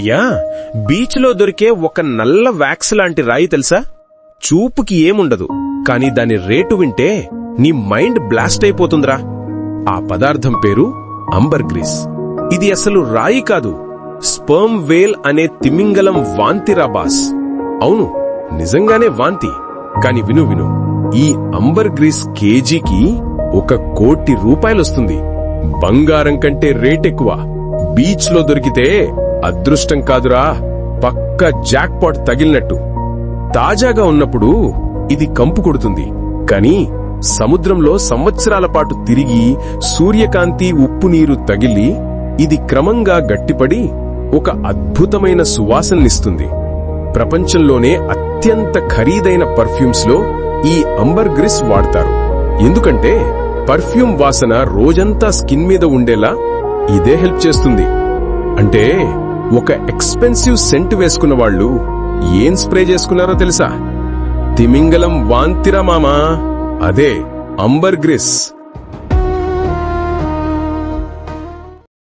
అయ్యా బీచ్లో దొరికే ఒక నల్ల వ్యాక్స్ లాంటి రాయి తెలుసా? చూపుకి ఏముండదు కాని దాని రేటు వింటే నీ మైండ్ బ్లాస్ట్ అయిపోతుందిరా. ఆ పదార్థం పేరు అంబర్ గ్రీస్ ఇది అసలు రాయి కాదు స్పర్మ్ వేల్ అనే తిమింగలం వాంతిరా బాస్. అవును నిజంగానే వాంతి కాని విను విను ఈ అంబర్ గ్రీస్ కేజీకి ఒక కోటి రూపాయలొస్తుంది. బంగారం కంటే రేటెక్కువ బీచ్లో దొరికితే అదృష్టం కాదురా. పక్క జాక్పాట్ తగిలినట్టు. తాజాగా ఉన్నప్పుడు ఇది కంపు కొడుతుంది. కాని సముద్రంలో సంవత్సరాల పాటు తిరిగి సూర్యకాంతి ఉప్పు నీరు తగిలి ఇది క్రమంగా గట్టిపడి ఒక అద్భుతమైన సువాసననిస్తుంది. ప్రపంచంలోనే అత్యంత ఖరీదైన పర్ఫ్యూమ్స్లో ఈ అంబర్ గ్రిస్ వాడతారు. ఎందుకంటే పర్ఫ్యూమ్ వాసన రోజంతా స్కిన్ మీద ఉండేలా ఇదే హెల్ప్ చేస్తుంది. అంటే ఒక ఎక్స్పెన్సివ్ సెంట్ వేసుకున్న వాళ్ళు ఏం స్ప్రే చేసుకున్నారో తెలుసా? తిమింగలం వాంతిరా మామా? అదే అంబర్ గ్రిస్